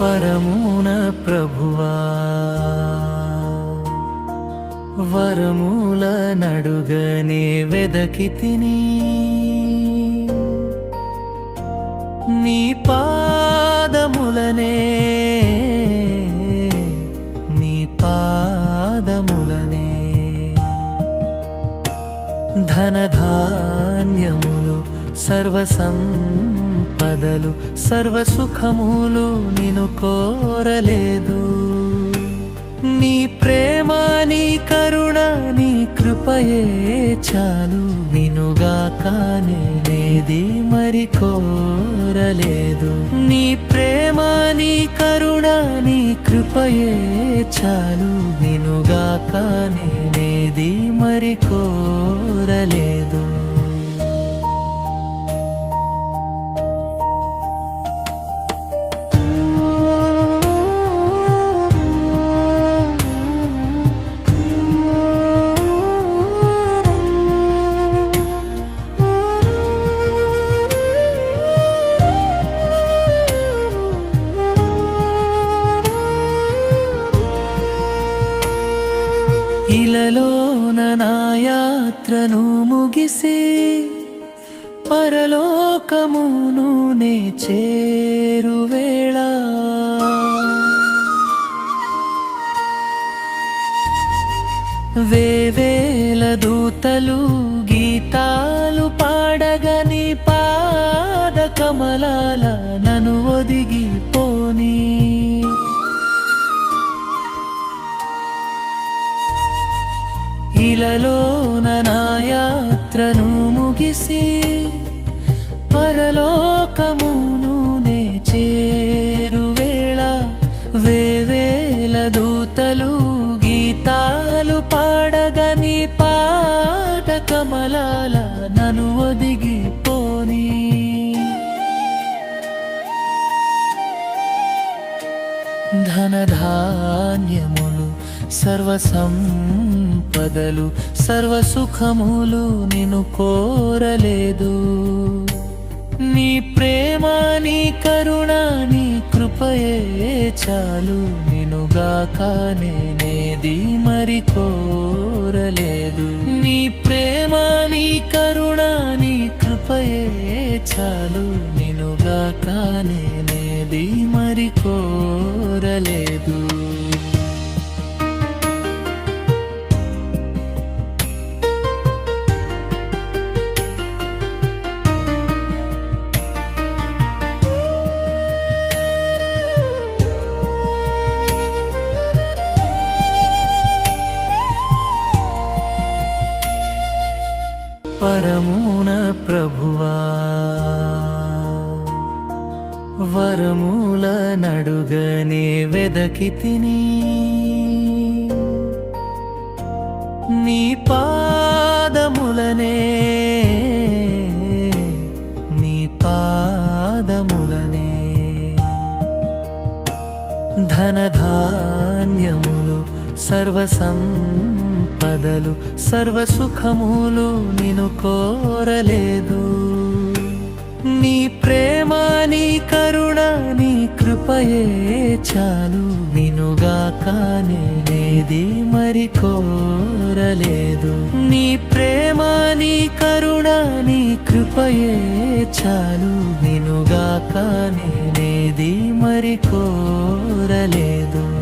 పరమున ప్రభువా వరముల నడుగనే వెదకి తిని నీ పాదములనే నీ పాదములనే. ధనధాన్యములు సర్వసం సంపదలు సర్వసుఖములు నేను కోరలేదు. నీ ప్రేమ నీ కరుణ నీ కృపయే చాలు. నినుగాక నేనేది మరి కోరలేదు నీ ప్రేమ నీ కరుణ నీ కృపయే చాలు. నినుగాక నేనేది మరి కోరలేదు ఇలలోన నా యాత్రను ముగిసి పరలోకమును నే చేరువేళ వేవేల దూతలు గీతాలు పాడగని పాద కమలాల నను ఒదిగి పోనీ ఇలలోన నా యాత్రను ముగిసి పరలోకమును నే చేరువేళ వేవేల దూతలు గీతాలు పాడగని పాట కమలాల నను ఒదిగి పోనీ. ధనధాన్యములు సర్వ సంపదలు నిన్ను కోరలేదు. నీ ప్రేమ నీ కరుణ నీ కృపయే చాలు. నినుగాక నేనేది మరి కోరలేదు నీ ప్రేమ నీ కరుణ నీ కృపయే చాలు. నినుగాక నేనేది మరి కోరలేదు వరమున ప్రభువా వరముల నడుగనే వెదకి తిని నీ పాదములనే నీ పాదములనే. ధనధాన్యములు సర్వసం సంపదలు సర్వ నేను కోరలేదు. నీ ప్రేమ నీ కరుణ నీ కృపయే చాలు. నినుగాక నేనేది మరి కోరలేదు నీ ప్రేమ నీ కరుణ నీ కృపయే చాలు. నినుగాక నేనేది మరి కోరలేదు